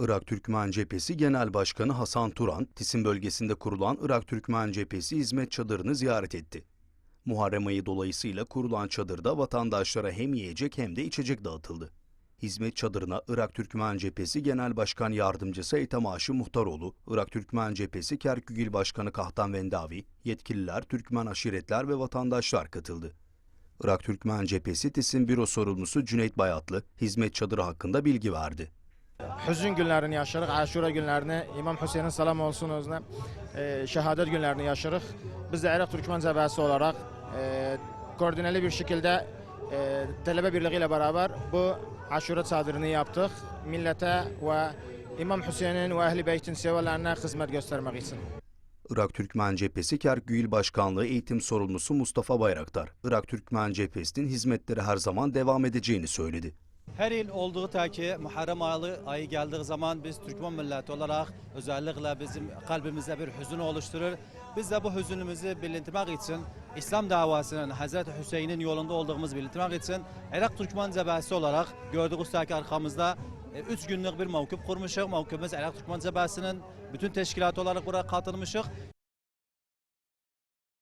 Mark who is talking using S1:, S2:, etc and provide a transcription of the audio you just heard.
S1: Irak Türkmen Cephesi Genel Başkanı Hasan Turan, Tisim bölgesinde kurulan Irak Türkmen Cephesi hizmet çadırını ziyaret etti. Muharrem ayı dolayısıyla kurulan çadırda vatandaşlara hem yiyecek hem de içecek dağıtıldı. Hizmet çadırına Irak Türkmen Cephesi Genel Başkan Yardımcısı Etemaşı Muhtaroğlu, Irak Türkmen Cephesi Kerkük İl Başkanı Kahtan Vendavi, yetkililer, Türkmen aşiretler ve vatandaşlar katıldı. Irak Türkmen Cephesi Tisim Büro Sorumlusu Cüneyt Bayatlı, hizmet çadırı hakkında bilgi verdi.
S2: Hüzün günlerini yaşarıq, Aşura günlerini, İmam Hüseyin'in salam olsun özünə, e, şehadet günlerini yaşarıq. Biz de Irak Türkmen Cəbəsi olarak e, koordineli bir şekilde e, Talebe Birliği ile beraber bu Aşura çadırını yaptık. Millete ve İmam Hüseyin'in ve Ehl-i Beyt'in severlerine hizmet göstermek için.
S1: Irak Türkmen Cephesi Kerkük İl Başkanlığı Eğitim Sorumlusu Mustafa Bayraktar, Irak Türkmen Cephesi'nin hizmetleri her zaman devam edeceğini söyledi.
S3: Her yıl olduğu ta ki Muharrem ayı, ayı geldiği zaman biz Türkmen milleti olarak özellikle bizim kalbimizde bir hüzün oluşturur. Biz de bu hüzünümüzü bilintirmek için İslam davasının Hazreti Hüseyin'in yolunda olduğumuz bilintirmek için Irak Türkmen Cebesi olarak gördüğünüz ta ki arkamızda 3 günlük bir mevkip kurmuşuz. Mevkibimiz Irak Türkmen Cebesi'nin bütün teşkilatı olarak buraya katılmışız.